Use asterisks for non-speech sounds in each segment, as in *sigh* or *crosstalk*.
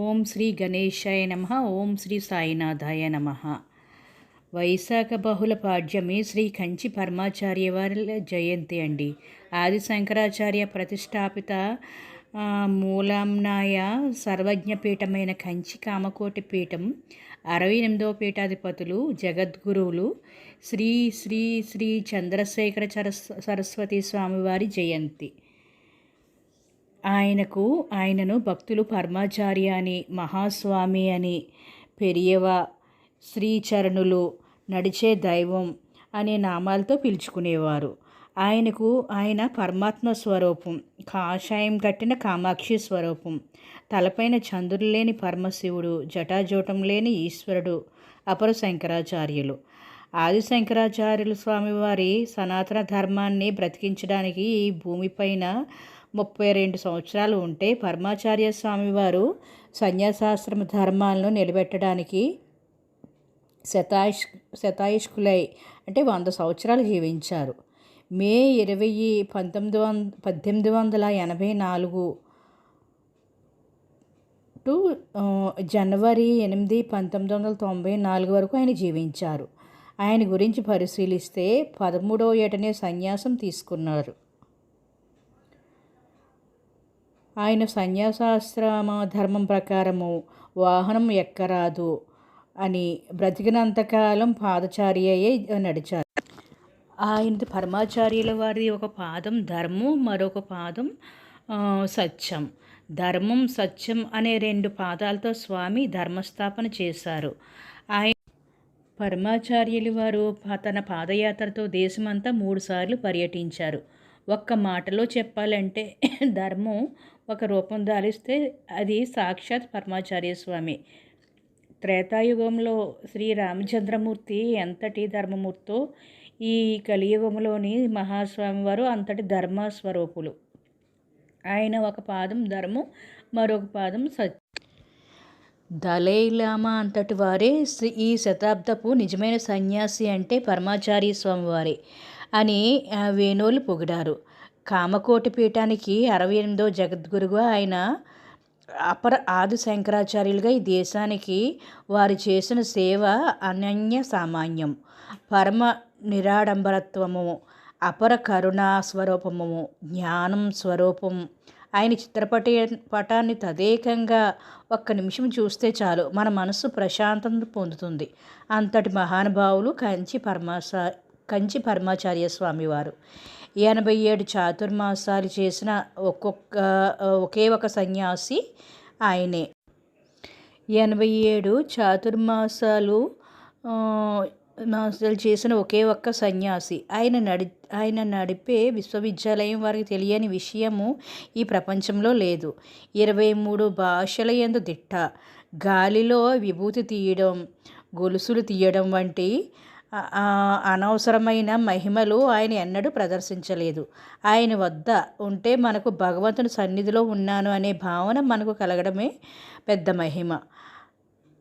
ఓం శ్రీ గణేశాయ నమ ఓం శ్రీ సాయినాథాయ నమ. వైశాఖ బహుళ పాడ్యమి శ్రీ కంచి పరమాచార్య వారి జయంతి అండి. ఆది శంకరాచార్య ప్రతిష్టాపిత మూలాంనాయ సర్వజ్ఞపీఠమైన కంచి కామకోటి పీఠం అరవై ఎనిమిదవ పీఠాధిపతులు జగద్గురువులు శ్రీ శ్రీ శ్రీ చంద్రశేఖర సరస్ సరస్వతి స్వామివారి జయంతి. ఆయనకు ఆయనను భక్తులు పర్మాచారి అని మహాస్వామి అని పెరియవ శ్రీచరణులు నడిచే దైవం అనే నామాలతో పిలుచుకునేవారు. ఆయనకు ఆయన పరమాత్మ స్వరూపం కాషాయం కట్టిన కామాక్షి స్వరూపం తలపైన చంద్రులు లేని పరమశివుడు జటాజూటం లేని ఈశ్వరుడు అపర శంకరాచార్యులు. ఆది శంకరాచార్యులు స్వామివారి సనాతన ధర్మాన్ని బ్రతికించడానికి ఈ భూమిపైన ముప్పై రెండు సంవత్సరాలు ఉంటే పరమాచార్య స్వామివారు సన్యాసాశ్రమ ధర్మాలను నిలబెట్టడానికి శతాయుష్ శతాయుష్కులై అంటే వంద సంవత్సరాలు జీవించారు. మే ఇరవై పంతొమ్మిది వంద పద్దెనిమిది వందల ఎనభై నాలుగు టు జనవరి ఎనిమిది పంతొమ్మిది వందల తొంభై నాలుగు వరకు ఆయన జీవించారు. ఆయన గురించి పరిశీలిస్తే పదమూడవ ఏటనే సన్యాసం తీసుకున్నారు. ఆయన సన్యాసాశ్రమ ధర్మం ప్రకారము వాహనం ఎక్కరాదు అని బ్రతికినంతకాలం పాదచారి నడిచారు. ఆయన పరమాచార్యుల వారి ఒక పాదం ధర్మం మరొక పాదం సత్యం. ధర్మం సత్యం అనే రెండు పాదాలతో స్వామి ధర్మస్థాపన చేశారు. ఆయన పరమాచార్యులు వారు ప- తన పాదయాత్రతో దేశమంతా మూడుసార్లు పర్యటించారు. ఒక్క మాటలో చెప్పాలంటే *laughs* ధర్మం ఒక రూపం ధారిస్తే అది సాక్షాత్ పరమాచార్య స్వామి. త్రేతాయుగంలో శ్రీ రామచంద్రమూర్తి ఎంతటి ధర్మమూర్తో ఈ కలియుగంలోని మహాస్వామి వారు అంతటి ధర్మ స్వరూపులు ఆయన ఒక పాదం ధర్మం మరొక పాదం సత్యం దలైలామా అంతటి వారే శ్రీ- ఈ శతాబ్దపు నిజమైన సన్యాసి అంటే పరమాచారి స్వామివారే. అని ఆ, వేణువులు పొగిడారు. కామకోటి పీఠానికి అరవై ఎనిమిదో జగద్గురుగా ఆయన అపర ఆది శంకరాచార్యులుగా ఈ దేశానికి వారు చేసిన సేవ అనన్య సామాన్యం. పరమ నిరాడంబరత్వము అపర కరుణా స్వరూపము జ్ఞానం స్వరూపం. ఆయన చిత్రపటి పటాన్ని తదేకంగా ఒక్క నిమిషం చూస్తే చాలు. మన మనసు ప్రశాంతత పొందుతుంది. అంతటి మహానుభావులు కంచి పరమాశ కంచి పరమాచార్య స్వామివారు. ఎనభై ఏడు చాతుర్మాసాలు చేసిన ఒక్కొక్క ఒకే ఒక సన్యాసి ఆయనే. ఎనభై ఏడు చాతుర్మాసాలు మాసాలు చేసిన ఒకే ఒక్క సన్యాసి. ఆయన నడి ఆయన నడిపే విశ్వవిద్యాలయం వారికి తెలియని విషయము ఈ ప్రపంచంలో లేదు. ఇరవై మూడు భాషల ఎందు దిట్ట. గాలిలో విభూతి తీయడం గొలుసులు తీయడం వంటి అనవసరమైన మహిమలు ఆయన ఎన్నడూ ప్రదర్శించలేదు. ఆయన వద్ద ఉంటే మనకు భగవంతుని సన్నిధిలో ఉన్నాను అనే భావన మనకు కలగడమే పెద్ద మహిమ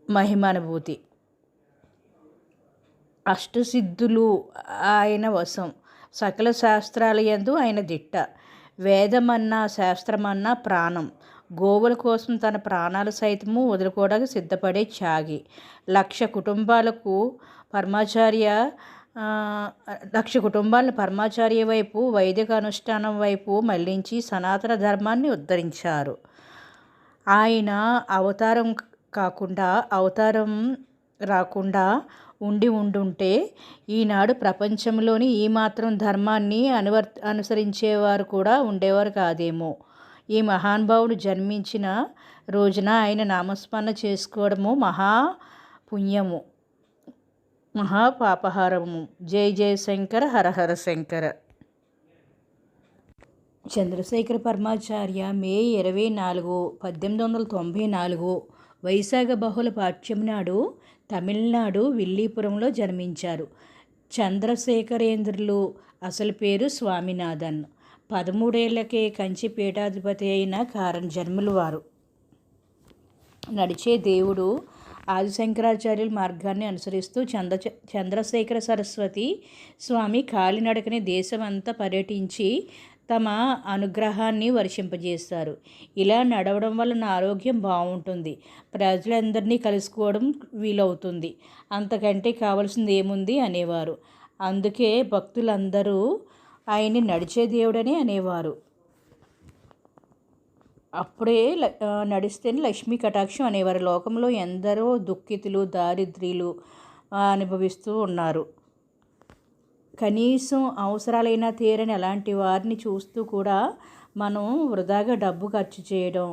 మహిమానుభూతి. అష్టసిద్ధులు ఆయన వశం సకల శాస్త్రాల యందు ఆయన దిట్ట. వేదమన్నా శాస్త్రమన్నా ప్రాణం. గోవుల కోసం తన ప్రాణాలు సైతము వదులుకోవడానికి సిద్ధపడే త్యాగి లక్ష కుటుంబాలకు పరమాచార్య లక్ష కుటుంబాలను పరమాచార్య వైపు వైదిక అనుష్ఠానం వైపు మళ్ళించి సనాతన ధర్మాన్ని ఉద్ధరించారు. ఆయన అవతారం కాకుండా అవతారం రాకుండా ఉండి ఉండుంటే ఈనాడు ప్రపంచంలోని ఈ మాత్రం ధర్మాన్ని అనువర్ అనుసరించేవారు కూడా ఉండేవారు కాదేమో. ఈ మహానుభావుడు జన్మించిన రోజున ఆయన నామస్మరణ చేసుకోవడము మహా పుణ్యము. మహాపాపహారము. జై జయ శంకర హర హర శంకర. చంద్రశేఖర పరమాచార్య మే ఇరవై నాలుగు పద్దెనిమిది వందల తొంభై నాలుగు వైశాఖ బహుళ పాఠ్యం నాడు తమిళనాడు విల్లీపురంలో జన్మించారు. చంద్రశేఖరేంద్రులు అసలు పేరు స్వామినాథన్. పదమూడేళ్ళకే కంచి పీఠాధిపతి అయిన కారణ జన్ములు వారు నడిచే దేవుడు ఆదిశంకరాచార్యుల మార్గాన్ని అనుసరిస్తూ చంద్ర చంద్రశేఖర సరస్వతి స్వామి కాలినడకని దేశమంతా పర్యటించి తమ అనుగ్రహాన్ని వర్షింపజేస్తారు. ఇలా నడవడం వల్ల నా ఆరోగ్యం బాగుంటుంది. ప్రజలందరినీ కలుసుకోవడం వీలవుతుంది. అంతకంటే కావాల్సింది ఏముంది అనేవారు. అందుకే భక్తులందరూ ఆయన్ని నడిచే దేవుడని అనేవారు. అప్పుడే నడిస్తేనే లక్ష్మీ కటాక్షం అనేవారు. లోకంలో ఎందరో దుఃఖితులు దారిద్ర్యులు అనుభవిస్తూ ఉన్నారు. కనీసం అవసరాలైనా తీరని అలాంటి వారిని చూస్తూ కూడా మనం వృధాగా డబ్బు ఖర్చు చేయడం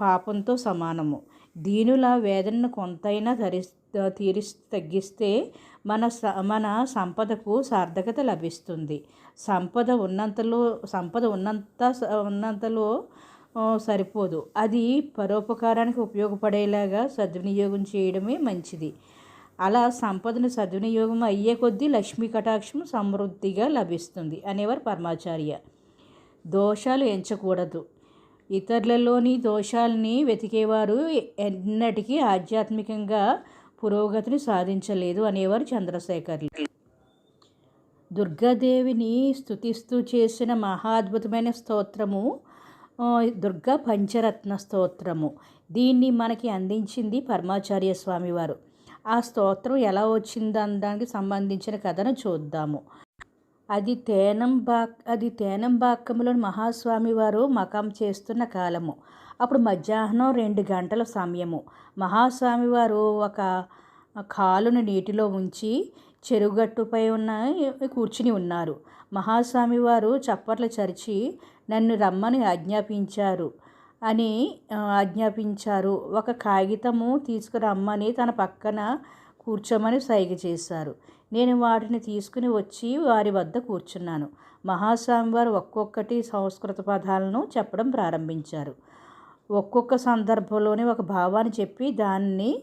పాపంతో సమానము. దీనిలా వేదనను కొంతైనా ధరి తీరి తగ్గిస్తే మన స మన సంపదకు సార్థకత లభిస్తుంది. సంపద ఉన్నంతలో సంపద ఉన్నంత ఉన్నంతలో సరిపోదు. అది పరోపకారానికి ఉపయోగపడేలాగా సద్వినియోగం చేయడమే మంచిది. అలా సంపదను సద్వినియోగం అయ్యే కొద్దీ లక్ష్మీ కటాక్షం సమృద్ధిగా లభిస్తుంది అనేవారు పరమాచార్య. దోషాలు ఎంచకూడదు. ఇతరులలోని దోషాలని వెతికేవారు ఎన్నటికీ ఆధ్యాత్మికంగా పురోగతిని సాధించలేదు అనేవారు చంద్రశేఖర్లు. దుర్గాదేవిని స్థుతిస్తూ చేసిన మహాద్భుతమైన స్తోత్రము దుర్గా పంచరత్న స్తోత్రము. దీన్ని మనకి అందించింది పరమాచార్య స్వామివారు. ఆ స్తోత్రం ఎలా వచ్చిందనడానికి సంబంధించిన కథను చూద్దాము. అది తేనంబా అది తేనంబాక్కములోని మహాస్వామి వారు మకం చేస్తున్న కాలము. అప్పుడు మధ్యాహ్నం రెండు గంటల సమయము. మహాస్వామి వారు ఒక కాలును నీటిలో ఉంచి చెరుగట్టుపై ఉన్న కూర్చుని ఉన్నారు. మహాస్వామి వారు చప్పట్లు చరిచి నన్ను రమ్మని ఆజ్ఞాపించారు అని ఆజ్ఞాపించారు. ఒక కాగితము తీసుకురమ్మని తన పక్కన కూర్చోమని సైగ చేశారు. నేను వాటిని తీసుకుని వచ్చి వారి వద్ద కూర్చున్నాను. మహాస్వామి వారు ఒక్కొక్కటి సంస్కృత పదాలను చెప్పడం ప్రారంభించారు. ఒక్కొక్క సందర్భంలోనే ఒక భావాన్ని చెప్పి దాన్ని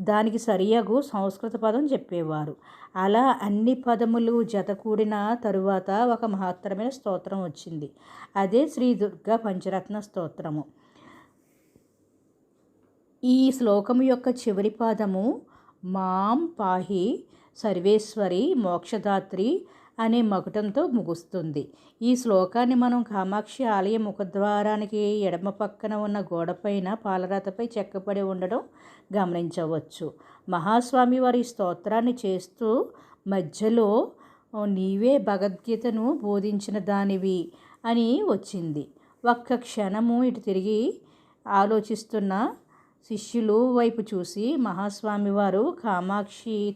దానికి సరియగు సంస్కృత పదం చెప్పేవారు. అలా అన్ని పదములు జతకూడిన తరువాత ఒక మహత్తరమైన స్తోత్రం వచ్చింది. అదే శ్రీ దుర్గా పంచరత్న స్తోత్రము. ఈ శ్లోకము యొక్క చివరి పాదము మాం పాహి సర్వేశ్వరి మోక్షదాత్రి అనే మకుటంతో ముగుస్తుంది. ఈ శ్లోకాన్ని మనం కామాక్షి ఆలయ ముఖద్వారానికి ఎడమ పక్కన ఉన్న గోడపైన పాలరాతపై చెక్కబడి ఉండడం గమనించవచ్చు. మహాస్వామి వారి స్తోత్రాన్ని చేస్తూ మధ్యలో నీవే భగవద్గీతను బోధించిన దానివి అని వచ్చింది. ఒక్క క్షణము ఇటు తిరిగి ఆలోచిస్తున్న శిష్యులు వైపు చూసి మహాస్వామి వారు కామాక్షి